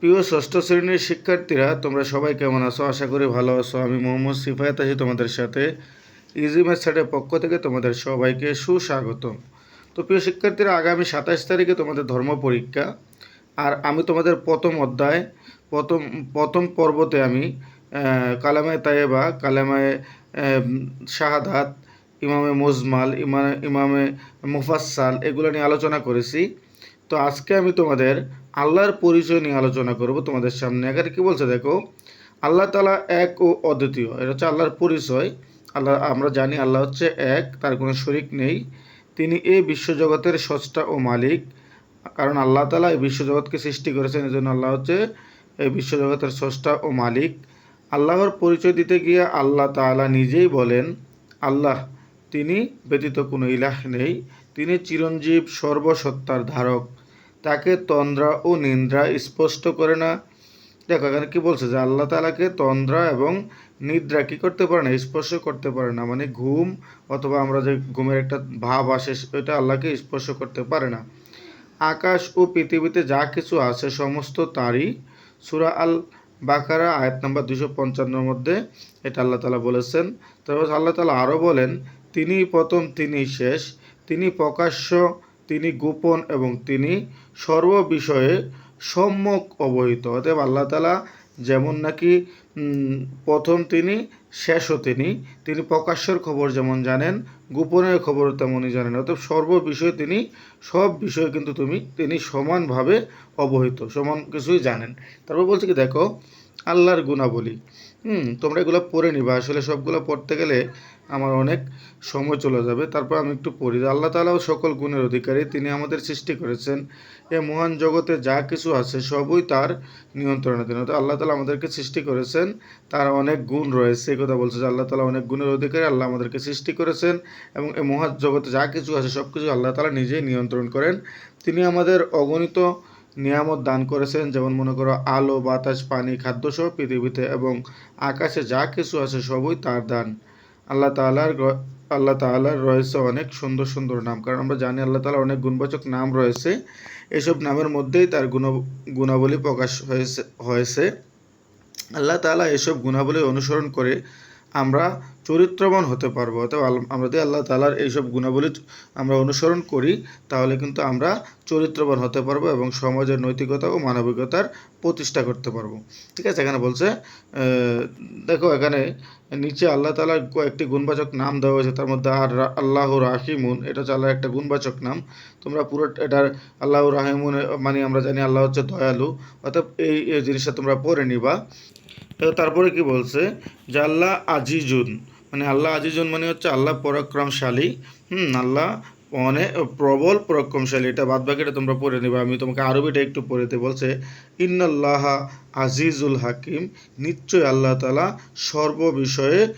প্রিয় ষষ্ঠ শ্রেণির শিক্ষার্থীরা, তোমরা সবাই কেমন আছো? আশা করি ভালো আছো। আমি মোহাম্মদ সিফায়াত আছি তোমাদের সাথে ইজি ম্যাথসেটের পক্ষ থেকে তোমাদের সবাইকে সুস্বাগতম। তো প্রিয় শিক্ষার্থীরা, আগামী সাতাশ তারিখে তোমাদের ধর্ম পরীক্ষা। আর আমি তোমাদের প্রথম অধ্যায়, প্রথম প্রথম পর্বতে আমি কালামায় তায়েবা কালামায় শাহাদাত, ইমামে মুজমাল ইমা ইমামে মুফাসাল এগুলো নিয়ে আলোচনা করেছি। তো আজকে আমি তোমাদের আল্লাহর পরিচয় নিয়ে আলোচনা করব তোমাদের সামনে। এখানে কি বলছে দেখো? আল্লাহ তালা এক ও অদ্বিতীয়। এটা হচ্ছে আল্লাহর পরিচয়। আল্লাহ, আমরা জানি আল্লাহ হচ্ছে এক, তার কোনো শরিক নেই। তিনি এই বিশ্বজগতের সষ্টা ও মালিক। কারণ আল্লাহ তালা এই বিশ্বজগৎকে সৃষ্টি করেছেন এই জন্য আল্লাহ হচ্ছে এই বিশ্বজগতের স্রষ্টা ও মালিক। আল্লাহর পরিচয় দিতে গিয়ে আল্লাহ তাআলা নিজেই বলেন, আল্লাহ, তিনি ব্যতীত কোনো ইলাহ নেই। তিনি চিরঞ্জীব সর্বসত্তার ধারক। তাকে তন্দ্রা ও নিদ্রা স্পষ্ট করে না। দেখো, এখানে কী বলছে যে আল্লাহ তালাকে তন্দ্রা এবং নিদ্রা কি করতে পারে না? স্পর্শ করতে পারে না। মানে ঘুম অথবা আমরা যে ঘুমের একটা ভাব আসে এটা আল্লাহকে স্পর্শ করতে পারে না। আকাশ ও পৃথিবীতে যা কিছু আছে, সমস্ত তারই। সুরা আল বাকারা আয়াত নাম্বার দুশো পঞ্চান্নর মধ্যে এটা আল্লাহ তালা বলেছেন। তারপর আল্লাহ তালা আরও বলেন তিনি প্রথম তিনি শেষ। তিনি প্রকাশ্য তিনি গোপন এবং তিনি সর্ব বিষয়ে সম্যক অবহিত। অতএব আল্লাহ তালা যেমন নাকি প্রথম তিনি, শেষও তিনি। তিনি প্রকাশ্যের খবর যেমন জানেন, গোপনের খবর তেমনই জানেন। অতএব সর্ব বিষয়ে তিনি, সব বিষয়ে কিন্তু তুমি, তিনি সমানভাবে অবহিত, সমান কিছুই জানেন। তারপর বলছে কি, দেখো, আল্লাহর গুণাবলী। হুম, তোমরা এগুলো পড়ে নিবা। আসলে সবগুলো পড়তে গেলে আমার অনেক সময় চলে যাবে। তারপর আমি একটু পড়ি। আল্লাহ তালাও সকল গুণের অধিকারী। তিনি আমাদের সৃষ্টি করেছেন। এ মহান জগতে যা কিছু আছে সবই তার নিয়ন্ত্রণাধীন অর্থাৎ আল্লাহ তালা আমাদেরকে সৃষ্টি করেছেন। তার অনেক গুণ রয়েছে। এই কথা বলছে যে আল্লাহ তালা অনেক গুণের অধিকারী। আল্লাহ আমাদেরকে সৃষ্টি করেছেন এবং এ মহান জগতে যা কিছু আছে সব কিছু আল্লাহ তালা নিজেই নিয়ন্ত্রণ করেন। তিনি আমাদের অগণিত নিয়ামত দান করেছেন। যেমন মনে করো, আলো, বাতাস, পানি, খাদ্যসহ পৃথিবীতে এবং আকাশে যা কিছু আছে সবই তার দান। আল্লাহ তালার আল্লাহ তালার রয়েছে অনেক সুন্দর সুন্দর নাম। কারণ আমরা জানি আল্লাহ তালার অনেক গুণবাচক নাম রয়েছে। এসব নামের মধ্যেই তার গুণ, গুণাবলী প্রকাশ হয়েছে হয়েছে। আল্লাহ তালা এসব গুণাবলী অনুসরণ করে আমরা চরিত্রবান হতে পারব। অর্থাৎ আমরা যদি আল্লাহ তালার এইসব গুণাবলী আমরা অনুসরণ করি, তাহলে কিন্তু আমরা চরিত্রবান হতে পারব এবং সমাজের নৈতিকতা ও মানবিকতার প্রতিষ্ঠা করতে পারব। ঠিক আছে? এখানে বলছে দেখো এখানে নিচে আল্লাহ তালার কয়েকটি গুণবাচক নাম দেওয়া হয়েছে। তার মধ্যে আর আল্লাহ রাহিমুন, এটা হচ্ছে আল্লাহর একটা গুণবাচক নাম। তোমরা পুরো এটার আল্লাহ রাহিমুন মানে আমরা জানি আল্লাহ হচ্ছে দয়ালু। অর্থাৎ এই জিনিসটা তোমরা পড়ে নিবা। তারপরে কি বলছে? যে আল্লাহ আজিজুন। মানে আল্লাহ আজিজুন মানে হচ্ছে আল্লাহ পরাক্রমশালী। হুম, আল্লাহ অনেক প্রবল পরাক্রমশালী। এটা বাদ বাকিটা তোমরা পড়ে নেবে, আমি তোমাকে আরবিটা একটু পড়ে দিই। বলছে, ইন্নাল্লাহ আজিজুল হাকিম। নিশ্চয় আল্লাহ তালা সর্ববিষয়ে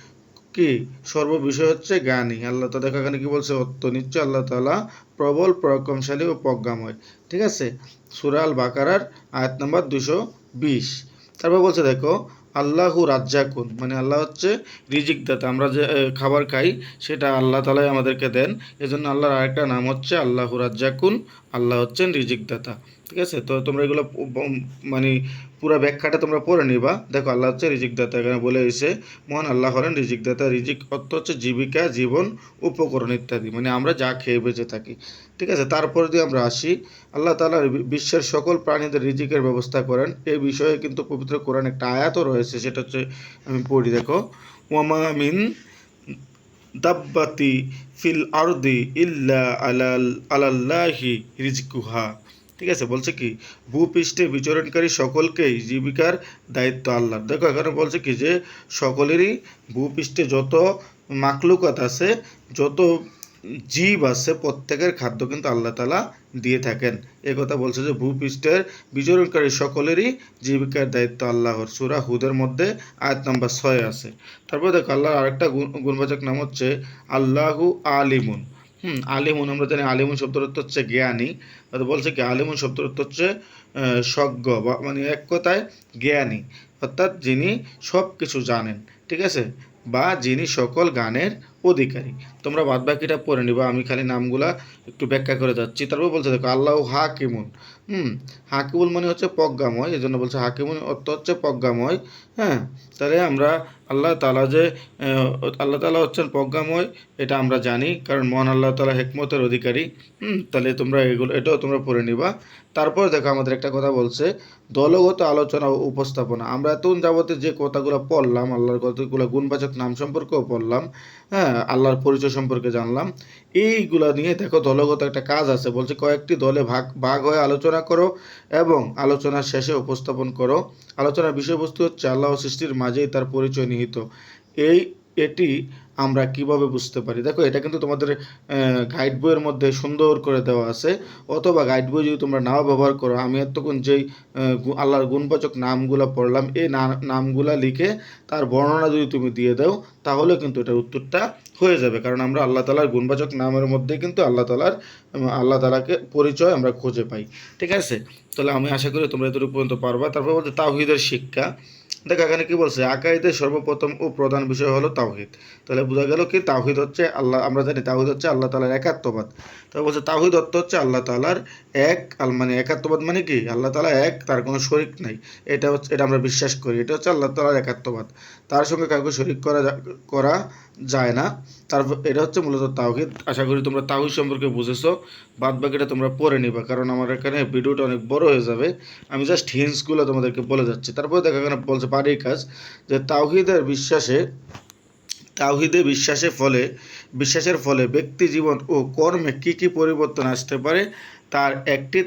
কি? সর্ববিষয় হচ্ছে জ্ঞানী। আল্লাহ তালা এখানে কি বলছে, অত্য নিশ্চয় আল্লাহ তালা প্রবল, পরাক্রমশালী ও প্রজ্ঞাময়। ঠিক আছে? সুরাল বাকারার আয়াত নাম্বার দুশো বিশ। তারপর বলছে, দেখো আল্লাহু রাজ্জাকুন মানে আল্লাহ হচ্ছে রিজিক দাতা আমরা যে খাবার খাই, সেটা আল্লাহ তালাই আমাদেরকে দেন। এজন্য আল্লাহর আরেকটা নাম হচ্ছে আল্লাহু রাজ্জাকুন আল্লাহ হচ্ছেন রিজিক দাতা ঠিক আছে? তো তোমরা এগুলো মানে পুরো ব্যাখ্যাটা তোমরা পড়ে নিবা। দেখো, আল্লাহ হচ্ছে রিজিক দাতা এখানে বলে এসে মহান আল্লাহ হলেন রিজিক দাতা রিজিক অর্থ হচ্ছে জীবিকা, জীবন, উপকরণ ইত্যাদি মানে আমরা যা খেয়ে বেঁচে থাকি, ঠিক আছে? তারপরে দিয়ে আমরা আসি, আল্লাহ তালা বিশ্বের সকল প্রাণীদের রিজিকের ব্যবস্থা করেন। এই বিষয়ে কিন্তু পবিত্র কোরআন একটা আয়াতও রয়েছে, সেটা হচ্ছে আমি পড়ি, দেখো ওয়ামা মিন দাব্বাতি ফিল আরদি ইল্লা আলাল, আলাল্লাহি রিজকুহা। ঠিক আছে, বলছে কি, ভূপৃষ্ঠে বিচরণকারী সকলকেই জীবিকার দায়িত্ব আল্লাহ দেখো, এখানে বলছে কি যে, সকলেরই ভূপৃষ্ঠে যত মাকলুকাত আছে, যত জীব আছে, প্রত্যেকের খাদ্য কিন্তু আল্লাহ তালা দিয়ে থাকেন। এ কথা বলছে যে, ভূপৃষ্ঠের বিচরণকারী সকলেরই জীবিকার দায়িত্ব আল্লাহর। সুরা হুদের মধ্যে আয়াত নাম্বার ছয় আছে। তারপর দেখো, আল্লাহর আরেকটা গুণ- গুণবাচক নাম হচ্ছে আল্লাহু আলিমুন। হুম, আলিমুন আমরা জানি, আলিমুন শব্দের হচ্ছে জ্ঞানী। বলছে কি, আলিমুন শব্দের হচ্ছে সজ্ঞ বা মানে এক কথায় জ্ঞানী। অর্থাৎ যিনি সব কিছু জানেন, ঠিক আছে? বা যিনি সকল গানের অধিকারী। তোমরা বাদ বাকিটা পড়ে নিবা, আমি খালি নামগুলা একটু ব্যাখ্যা করে যাচ্ছি। তারপর বলছে, দেখো, আল্লাহ হাকিমুন। হুম, হাকিমুল মানে হচ্ছে প্রজ্ঞাময় এই জন্য বলছে হাকিমুন অর্থ হচ্ছে প্রজ্ঞাময়। হ্যাঁ তাহলে আমরা আল্লাহ তালা যে আল্লাহ তালা হচ্ছেন প্রজ্ঞাময়, এটা আমরা জানি, কারণ মহান আল্লাহ তালা হেকমতের অধিকারী। হুম, তাহলে তোমরা এগুলো, এটাও তোমরা পড়ে নিবা। তারপর দেখো, আমাদের একটা কথা বলছে, দলগত আলোচনা ও উপস্থাপনা। আমরা এতক্ষণ যাবতে যে কথাগুলো পড়লাম, আল্লাহর কতগুলো গুণবাচক নাম সম্পর্কেও পড়লাম হ্যাঁ আল্লাহর পরিচয় সম্পর্কে জানলাম। এইগুলা নিয়ে দেখো দলগত একটা কাজ আছে। বলছে, কয়েকটি দলে ভাগ ভাগ হয়ে আলোচনা করো এবং আলোচনার শেষে উপস্থাপন করো। আলোচনার বিষয়বস্তু হচ্ছে আল্লাহ সৃষ্টির মাঝেই তার পরিচয় নিহিত। এই, এটি আমরা কীভাবে বুঝতে পারি? দেখো, এটা কিন্তু তোমাদের গাইড বইয়ের মধ্যে সুন্দর করে দেওয়া আছে। অথবা গাইড বই যদি তোমরা নাও ব্যবহার করো, আমি এতক্ষণ যেই আল্লাহর গুণবাচক নামগুলো পড়লাম, এই নামগুলা লিখে তার বর্ণনা যদি তুমি দিয়ে দাও, তাহলে কিন্তু এটার উত্তরটা হয়ে যাবে। কারণ আমরা আল্লাহ তালার গুণবাচক নামের মধ্যে কিন্তু আল্লাহ তালার আল্লাহ তালাকে পরিচয় আমরা খুঁজে পাই। ঠিক আছে? তাহলে আমি আশা করি তোমরা এতটুকু পর্যন্ত পারবা। তারপর বলতে তাওহিদের শিক্ষা। দেখো, এখানে কি বলছে? আকাইদের সর্বপ্রথম ও প্রধান বিষয় হলো তাওহিদ। তাহলে বোঝা গেল কি? তাওহিদ হচ্ছে আল্লাহ, আমরা জানি তাওহিদ হচ্ছে আল্লাহ তালার একাত্মবাদ। তবে বলছে তাওহিদ অর্থ হচ্ছে আল্লাহ তালার এক মানে একাত্মবাদ মানে কি? আল্লাহ তালা এক, তার কোনো শরিক নাই। এটা হচ্ছে, এটা আমরা বিশ্বাস করি। এটা হচ্ছে আল্লাহ তালার একাত্মবাদ। তার সঙ্গে কাউকে শরিক করা করা যায় না। তারপর এটা হচ্ছে মূলত তাওহিদ। আশা করি তোমরা তাওহিদ সম্পর্কে বুঝেছ। বাদ বাকিটা তোমরা পড়ে নিবা, কারণ আমার এখানে ভিডিওটা অনেক বড় হয়ে যাবে। আমি জাস্ট হিন্সগুলো তোমাদেরকে বলে যাচ্ছি। তারপরে দেখো এখানে বলছে বাড়ির কাজ, যে তাওহিদের বিশ্বাসে, তাওহিদে বিশ্বাসের ফলে বিশ্বাসের ফলে ব্যক্তি জীবন ও কর্মে কি কি পরিবর্তন আসতে পারে, তার একটি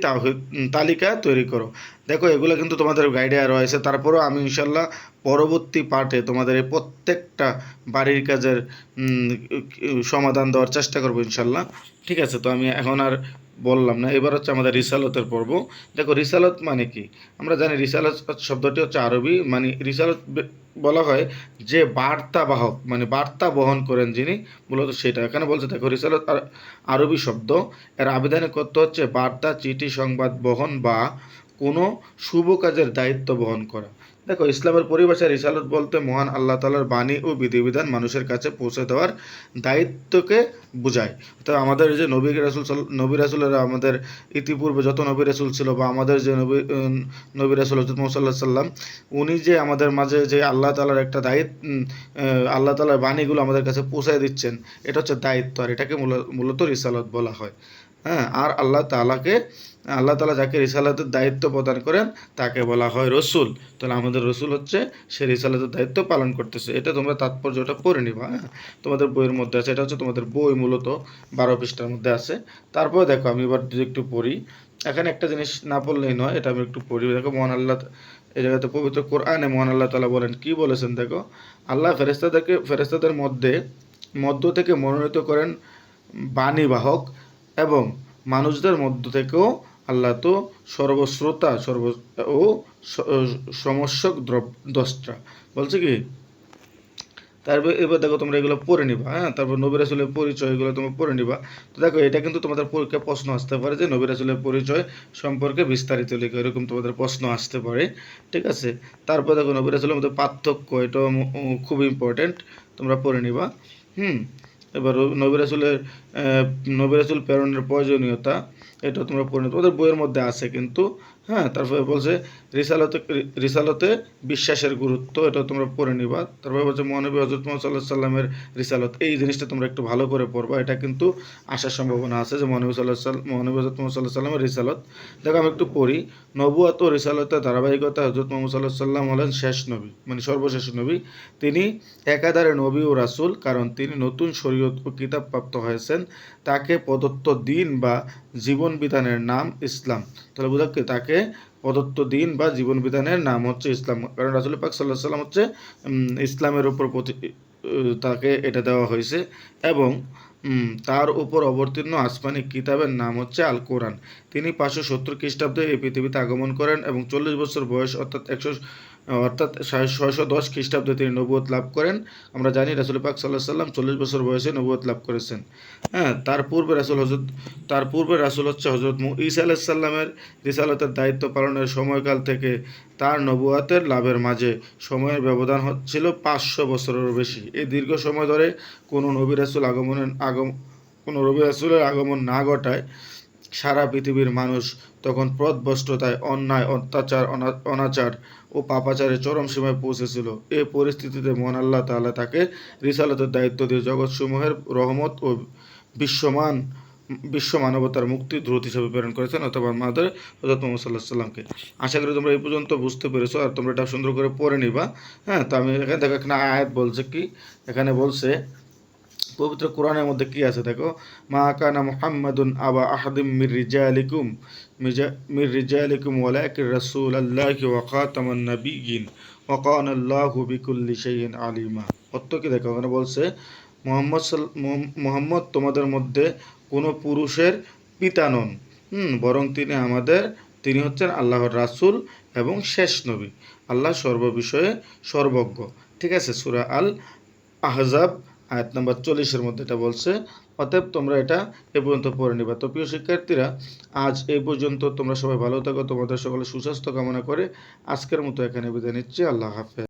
তালিকা তৈরি করো। দেখো এগুলো কিন্তু তোমাদের গাইডে রয়েছে তারপরেও আমি ইনশাল্লাহ পরবর্তী পার্টে তোমাদের এই প্রত্যেকটা বাড়ির কাজের সমাধান দেওয়ার চেষ্টা করব ইনশাল্লাহ। ঠিক আছে, তো আমি এখন আর বললাম না। এবার হচ্ছে আমাদের রিসালতের পর্ব। দেখো, রিসালত মানে কি? আমরা জানি রিসালত শব্দটি হচ্ছে আরবি। মানে রিসালত বলা হয় যে বার্তা বাহক মানে বার্তা বহন করেন যিনি, মূলত সেটা। এখানে বলছে, দেখো, রিসালত আর- আরবি শব্দ। এর আবেদনে করতে হচ্ছে বার্তা, চিঠি, সংবাদ, বহন বা কোনো শুভ কাজের দায়িত্ব বহন করা। দেখো, ইসলামের পরিভাষায় রিসালত বলতে মহান আল্লাহ তালার বাণী ও বিধিবিধান মানুষের কাছে পৌঁছে দেওয়ার দায়িত্বকে বোঝায়। তো আমাদের যে নবী রাসুল নবী রাসুলেরা আমাদের ইতিপূর্বে যত নবী রাসুল ছিল বা আমাদের যে নবী নবী রাসুল হজরত মোসাল্লাহ সাল্লাম উনি যে আমাদের মাঝে যে আল্লাহ তালার একটা দায়িত্ব আল্লাহ তালার বাণীগুলো আমাদের কাছে পৌঁছায় দিচ্ছেন, এটা হচ্ছে দায়িত্ব, আর এটাকে মূল- মূলত রিসালত বলা হয়। হ্যাঁ আর আল্লাহ তালাকে আল্লাহ তালা যাকে রিসালাতের দায়িত্ব প্রদান করেন, তাকে বলা হয় রসুল। তাহলে আমাদের রসুল হচ্ছে সে রিসালাতের দায়িত্ব পালন করতেছে। এটা তোমরা তাৎপর্যটা পড়ে নিবা হ্যাঁ? তোমাদের বইয়ের মধ্যে আছে, এটা হচ্ছে তোমাদের বই মূলত, বারো পৃষ্ঠার মধ্যে আছে। তারপরে দেখো, আমি এবার যদি একটু পড়ি। এখানে একটা জিনিস না পড়লেই নয়, এটা আমি একটু পড়ি। দেখো, মহান আল্লাহ, এই জায়গাতে পবিত্র কোরআনে মহান আল্লাহ তালা বলেন, কি বলেছেন দেখো? আল্লাহ ফেরেস্তাদেরকে ফেরেস্তাদের মধ্যে মধ্য থেকে মনোনীত করেন বাণীবাহক এবং মানুষদের মধ্য থেকেও আল্লাহ তো সর্বশ্রোতা, সর্ব, ও সমস্যক দ্রব, দ্রষ্টা। বলছে কি? তারপর এবার দেখো তোমরা এগুলো পড়ে নিবা হ্যাঁ? তারপর নবী রাসুলের পরিচয় এগুলো তোমরা পড়ে নিবা। তো দেখো, এটা কিন্তু তোমাদের পরীক্ষায় প্রশ্ন আসতে পারে যে নবী রাসুলের পরিচয় সম্পর্কে বিস্তারিত লেখা, এরকম তোমাদের প্রশ্ন আসতে পারে, ঠিক আছে? তারপর দেখো নবী রাসুলের মধ্যে পার্থক্য ও খুব ইম্পর্টেন্ট তোমরা পড়ে নিবা। হুম? এবার নবী রাসুলের নবী রাসুল প্রেরণের প্রয়োজনীয়তা, এটা তোমরা পড়ে ওদের বইয়ের মধ্যে আছে কিন্তু হ্যাঁ তারপরে বলছে রিসালতে রিসালতে বিশ্বাসের গুরুত্ব, এটা তোমরা পড়ে নিবা। তারপরে বলছে মহানবী হজরত মোহাম্মদ সাল্লাহ সাল্লামের রিসালত, এই জিনিসটা তোমরা একটু ভালো করে পড়বা, এটা কিন্তু আসার সম্ভাবনা আছে যে মহানবী সাল্লাহ সাল্লাম মহানবী হজরত মোহাম্মদ সাল্লাহ সাল্লামের রিসালত। দেখো আমি একটু পড়ি, নবুয়াত ও রিসালতের ধারাবাহিকতা হজরত মোহাম্মদ সাল্লাহ সাল্লাম হলেন শেষ নবী মানে সর্বশেষ নবী। তিনি একাধারে নবী ও রাসূল, কারণ তিনি নতুন শরীয়ত ও কিতাব প্রাপ্ত হয়েছেন। তাকে প্রদত্ত দিন বা জীবন বিধানের নাম ইসলাম। তাহলে বোঝা তাকে প্রদত্ত দিন বা জীবন বিধানের নাম হচ্ছে ইসলাম। কারণ রাসুল পাক সাল্লাহ সাল্লাম হচ্ছে ইসলামের উপর প্রতি তাকে এটা দেওয়া হয়েছে এবং তার উপর অবতীর্ণ আসমানি কিতাবের নাম হচ্ছে আল কোরআন তিনি পাঁচশো সত্তর খ্রিস্টাব্দে এই পৃথিবীতে আগমন করেন এবং চল্লিশ বছর বয়স অর্থাৎ একশো অর্থাৎ ছয়শো দশ খ্রিস্টাব্দে তিনি নবুয়ত লাভ করেন। আমরা জানি রাসুল পাক সাল্লাহ সাল্লাম চল্লিশ বছর বয়সে নবুয়ত লাভ করেছেন। হ্যাঁ তার পূর্বে রাসুল হজরত তার পূর্বে রাসুল হচ্ছে হজরত ঈসা আলাইসাল্লামের রিসালতের দায়িত্ব পালনের সময়কাল থেকে তার নবুয়াতের লাভের মাঝে সময়ের ব্যবধান হচ্ছিল পাঁচশো বছরেরও বেশি। এই দীর্ঘ সময় ধরে কোনো নবী রাসুল আগমনের আগম কোনো রবি রাসুলের আগমন না ঘটায় সারা পৃথিবীর মানুষ তখন পথভ্রষ্টতায় অন্যায়, অত্যাচার, অনা- অনাচার ও পাপাচারের চরম সীমায় পৌঁছেছিল। এই পরিস্থিতিতে মহান আল্লাহ তাআলা তাকে রিসালতের দায়িত্ব দিয়ে জগৎসমূহের রহমত ও বিশ্বমান বিশ্ব মানবতার মুক্তি দ্রুত হিসেবে প্রেরণ করেছেন অথবা আমাদের হজরত মোহাম্মদ সাল্লাহ সাল্লামকে আশা করি তোমরা এই পর্যন্ত বুঝতে পেরেছ আর তোমরা এটা সুন্দর করে পড়ে নিবা। হ্যাঁ তো আমি এখানে দেখো এখানে আয়াত বলছে কি? এখানে বলছে পবিত্র কোরআনের মধ্যে কি আছে দেখো? মা কানা মুহাম্মাদুন আবা আহাদিম মির রিজালিকুম মির রিজালিকুম ওয়ালাকির রাসূলুল্লাহি ওয়া খাতামান নাবিয়্যিন, ওয়া কানা আল্লাহু বিকুল্লি শাইইন আলিমা। অর্থ কি দেখো? ওখানে বলছে, মোহাম্মদ মোহাম্মদ তোমাদের মধ্যে কোনো পুরুষের পিতা নন। হুম, বরং তিনি আমাদের, তিনি হচ্ছেন আল্লাহর রাসূল এবং শেষ নবী। আল্লাহ সর্ববিষয়ে সর্বজ্ঞ। ঠিক আছে? সূরা আল আহজাব আয়াত নম্বর চল্লিশের মধ্যে এটা বলছে, অতএব তোমরা এটা এ পর্যন্ত পড়ে নিবা। তো প্রিয় শিক্ষার্থীরা, আজ এই পর্যন্ত তোমরা সবাই ভালো থাকো, তোমাদের সকলে সুস্বাস্থ্য কামনা করে আজকের মতো এখানে বিদায় নিচ্ছি, আল্লাহ হাফেজ।